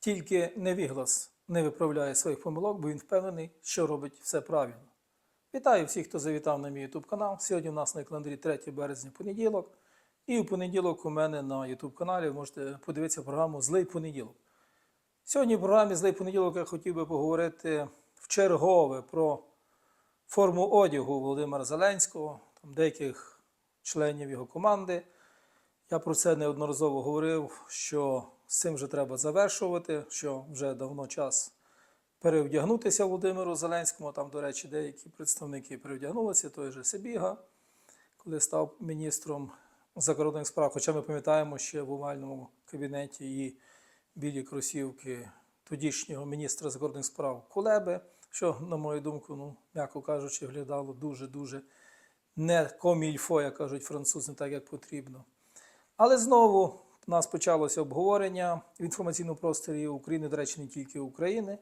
Тільки невіглас не виправляє своїх помилок, бо він впевнений, що робить все правильно. Вітаю всіх, хто завітав на мій YouTube канал. Сьогодні у нас на календарі 3 березня понеділок. І у понеділок у мене на YouTube каналі можете подивитися програму Злий понеділок. Сьогодні в програмі Злий понеділок я хотів би поговорити в чергове про форму одягу Володимира Зеленського, там деяких членів його команди. Я про це неодноразово говорив, що з цим вже треба завершувати, що вже давно час перевдягнутися Володимиру Зеленському. Там, до речі, деякі представники перевдягнулися, той же Сибіга, коли став міністром закордонних справ. Хоча ми пам'ятаємо ще в овальному кабінеті і білі кросівки тодішнього міністра закордонних справ Кулеби, що, на мою думку, ну, м'яко кажучи, виглядало дуже-дуже не комільфо, як кажуть французи, так як потрібно. Але знову в нас почалося обговорення в інформаційному просторі України, до речі, не тільки України,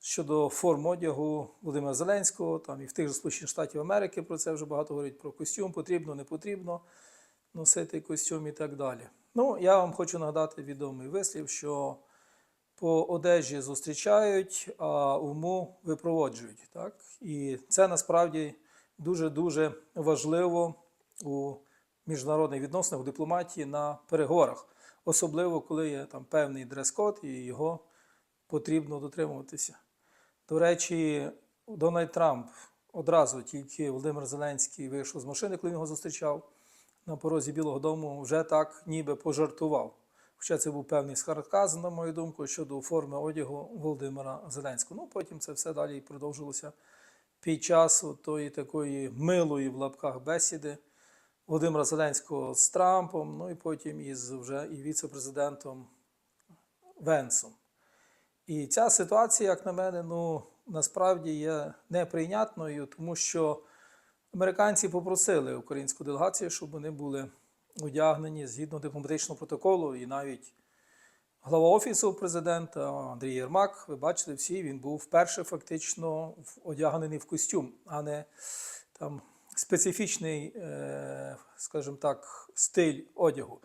щодо форм одягу Володимира Зеленського, там і в тих же Сполучених Штатів Америки про це вже багато говорять про костюм, потрібно, не потрібно носити костюм і так далі. Ну, я вам хочу нагадати відомий вислів, що по одежі зустрічають, а уму випроводжують. Так? І це насправді дуже-дуже важливо у міжнародних відносинах, у дипломатії на переговорах, особливо коли є там певний дрес-код і його потрібно дотримуватися. До речі, Дональд Трамп одразу тільки Володимир Зеленський вийшов з машини, коли він його зустрічав на порозі Білого Дому, вже так ніби пожартував. Хоча це був певний сарказм, на мою думку, щодо форми одягу Володимира Зеленського. Ну, потім це все далі продовжилося під час тої такої милої в лапках бесіди Володимира Зеленського з Трампом, ну і потім із вже і віце-президентом Венсом. І ця ситуація, як на мене, ну насправді є неприйнятною, тому що американці попросили українську делегацію, щоб вони були одягнені згідно дипломатичного протоколу, і навіть глава офісу президента Андрій Єрмак, ви бачите, всі він був вперше фактично одягнений в костюм, а не там специфічний, е, скажімо так, стиль одягу.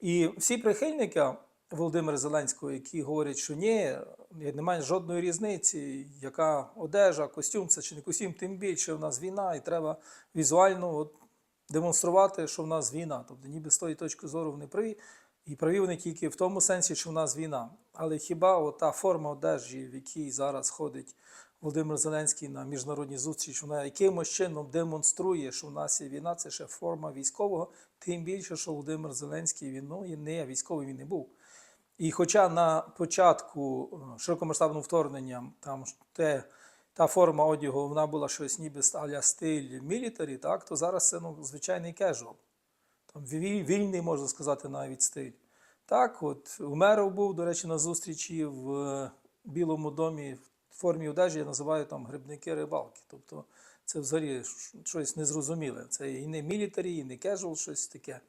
І всі прихильники Володимира Зеленського, які говорять, що ні, немає жодної різниці, яка одежа, костюм, це чи не костюм, тим більше в нас війна, і треба візуально от, демонструвати, що в нас війна. Тобто, ніби з тої точки зору вони праві, і праві вони тільки в тому сенсі, що в нас війна. Але хіба та форма одежі, в якій зараз ходить Володимир Зеленський на міжнародній зустріч, вона якимось чином демонструє, що в нас є війна, це ще форма військового, тим більше, що Володимир Зеленський він ну, не військовий він не був. І хоча на початку е, широкомасштабного вторгнення там те, та форма одягу вона була щось ніби аля стиль мілітарі, так, то зараз це ну, звичайний кежуал. Там вільний, можна сказати, навіть стиль. Так, от Умеров був, до речі, на зустрічі в е, Білому домі в формі одежі, я називаю там грибники рибалки. Тобто це взагалі щось незрозуміле. Це і не мілітарі, і не кежуал, щось таке.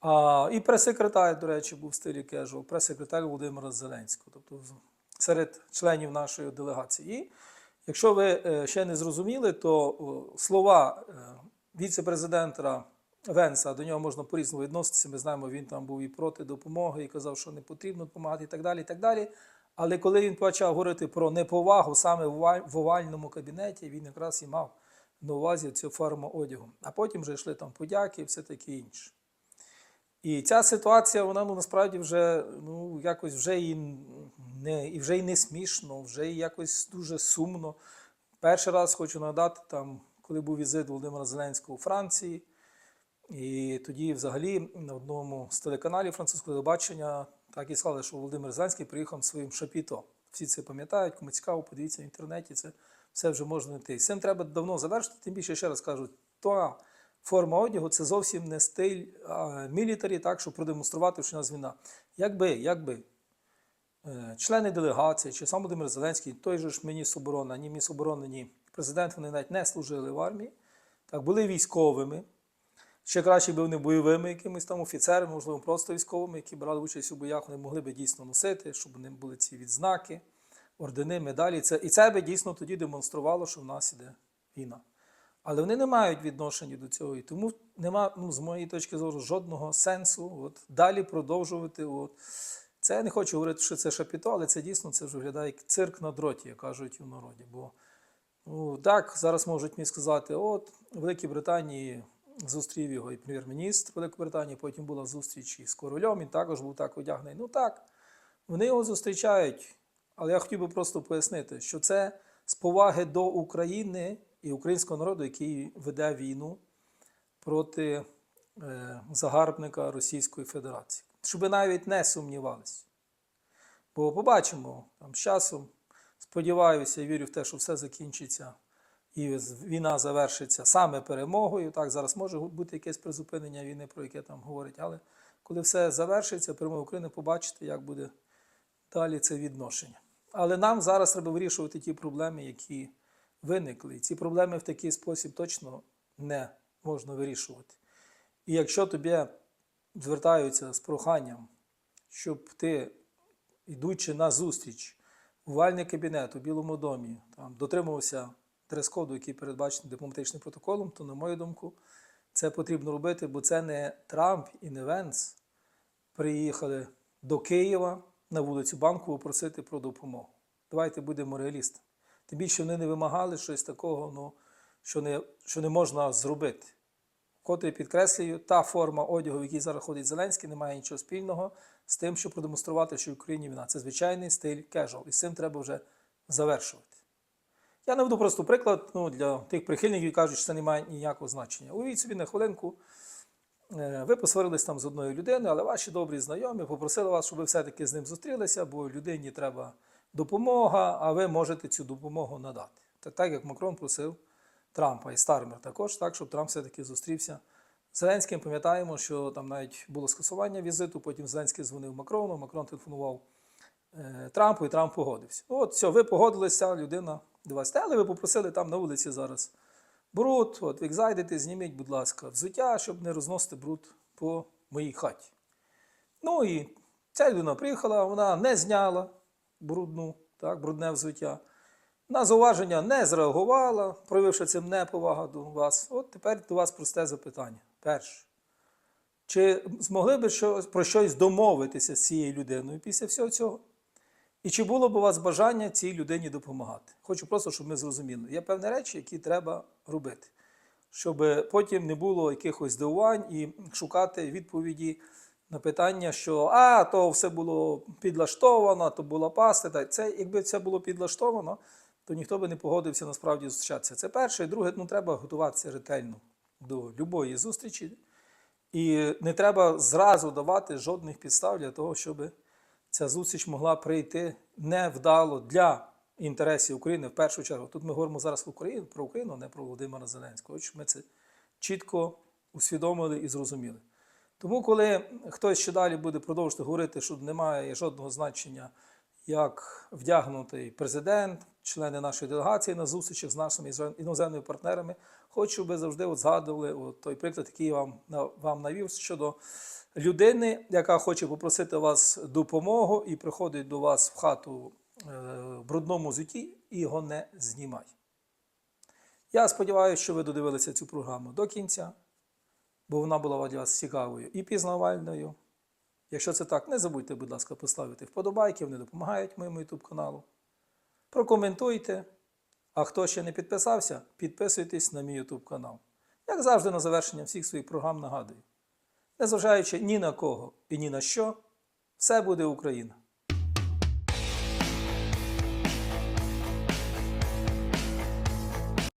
А, і прес-секретар, до речі, був в стилі кежуал, прес-секретар Володимира Зеленського, тобто серед членів нашої делегації. Якщо ви е, ще не зрозуміли, то слова е, віце-президента Венса, до нього можна по-різному відноситися. Ми знаємо, він там був і проти допомоги, і казав, що не потрібно допомагати, і так далі. і так далі. Але коли він почав говорити про неповагу саме в овальному кабінеті, він якраз і мав на увазі цю форму одягу. А потім вже йшли там подяки і все таке інше. І ця ситуація, вона ну, насправді вже ну, якось вже і не, і вже і не смішно, вже і якось дуже сумно. Перший раз хочу нагадати, там, коли був візит Володимира Зеленського у Франції, і тоді взагалі на одному з телеканалів французького телебачення так і сказали, що Володимир Зеленський приїхав своїм шапіто. Всі це пам'ятають, кому цікаво, подивіться в інтернеті, це все вже можна знайти. З цим треба давно завершити, тим більше ще раз кажу, та форма одягу це зовсім не стиль мілітарі, так, щоб продемонструвати, що у нас війна. Якби, якби е, члени делегації чи сам Володимир Зеленський, той же ж міністр оборони, ні міністр оборони, ні президент, вони навіть не служили в армії, так, були військовими. Ще краще би вони бойовими якимись там офіцерами, можливо, просто військовими, які брали участь у боях, вони могли би дійсно носити, щоб вони були ці відзнаки, ордени, медалі. Це, і це би дійсно тоді демонструвало, що в нас іде війна. Але вони не мають відношення до цього. І тому нема, ну, з моєї точки зору, жодного сенсу от, далі продовжувати от, Це я не хочу говорити, що це шапіто, але це дійсно це вже виглядає як цирк на дроті, як кажуть у народі. Бо ну, так, зараз можуть мені сказати, от в Великій Британії зустрів його і прем'єр-міністр Великої Британії, потім була зустріч із королем, він також був так одягнений. Ну так, вони його зустрічають. Але я хотів би просто пояснити, що це з поваги до України і українського народу, який веде війну проти е, загарбника Російської Федерації. Щоб навіть не сумнівалися. Бо побачимо там з часом, сподіваюся, вірю в те, що все закінчиться і війна завершиться саме перемогою. Так, зараз може бути якесь призупинення війни, про яке там говорять, але коли все завершиться, перемога України, побачите, як буде далі це відношення. Але нам зараз треба вирішувати ті проблеми, які виникли. Ці проблеми в такий спосіб точно не можна вирішувати. І якщо тобі звертаються з проханням, щоб ти, йдучи на зустріч у вальний кабінет у Білому домі, там, дотримувався дрес-коду, який передбачений дипломатичним протоколом, то, на мою думку, це потрібно робити, бо це не Трамп і не Венс приїхали до Києва на вулицю Банкову просити про допомогу. Давайте будемо реалістами. Тим більше вони не вимагали щось такого, ну, що, не, що не можна зробити. Вкотре підкреслюю, та форма одягу, в якій зараз ходить Зеленський, не має нічого спільного з тим, щоб продемонструвати, що в Україні війна. Це звичайний стиль кежуал, і з цим треба вже завершувати. Я наведу просто приклад ну, для тих прихильників, які кажуть, що це не має ніякого значення. Уявіть собі на хвилинку, е, ви посварились там з одною людиною, але ваші добрі знайомі попросили вас, щоб ви все-таки з ним зустрілися, бо людині треба допомога, а ви можете цю допомогу надати. Так, як Макрон просив Трампа і Стармер також, так, щоб Трамп все-таки зустрівся з Зеленським. Пам'ятаємо, що там навіть було скасування візиту, потім Зеленський дзвонив Макрону, Макрон телефонував е, Трампу, і Трамп погодився. Ну, От, все, ви погодилися, людина Та, Але ви попросили там на вулиці зараз бруд, от ви зайдете, зніміть, будь ласка, взуття, щоб не розносити бруд по моїй хаті. Ну і ця людина приїхала, вона не зняла брудну, так, брудне взуття. На зауваження не зреагувала, проявивши цим неповагу до вас. От тепер до вас просте запитання. Перше. Чи змогли б щось, про щось домовитися з цією людиною після всього цього? І чи було б у вас бажання цій людині допомагати? Хочу просто, щоб ми зрозуміли. Є певні речі, які треба робити, щоб потім не було якихось здивувань і шукати відповіді на питання, що а, то все було підлаштовано, то була паста. Це, якби це було підлаштовано, то ніхто би не погодився насправді зустрічатися. Це перше. І друге, ну треба готуватися ретельно до любої зустрічі. І не треба зразу давати жодних підстав для того, щоб ця зустріч могла прийти невдало для інтересів України в першу чергу. Тут ми говоримо зараз Україну, про Україну, не про Володимира Зеленського. Щоб ми це чітко усвідомили і зрозуміли. Тому, коли хтось ще далі буде продовжувати говорити, що немає жодного значення, як вдягнутий президент, члени нашої делегації на зустрічах з нашими іноземними партнерами, хочу, ви завжди от згадували от той приклад, який я вам, вам навів щодо людини, яка хоче попросити вас допомогу і приходить до вас в хату е, в брудному зуті і його не знімає. Я сподіваюся, що ви додивилися цю програму до кінця, бо вона була для вас цікавою і пізнавальною. Якщо це так, не забудьте, будь ласка, поставити вподобайки, вони допомагають моєму YouTube каналу. Прокоментуйте. А хто ще не підписався, підписуйтесь на мій YouTube канал. Як завжди, на завершення всіх своїх програм нагадую. Незважаючи ні на кого і ні на що, все буде Україна.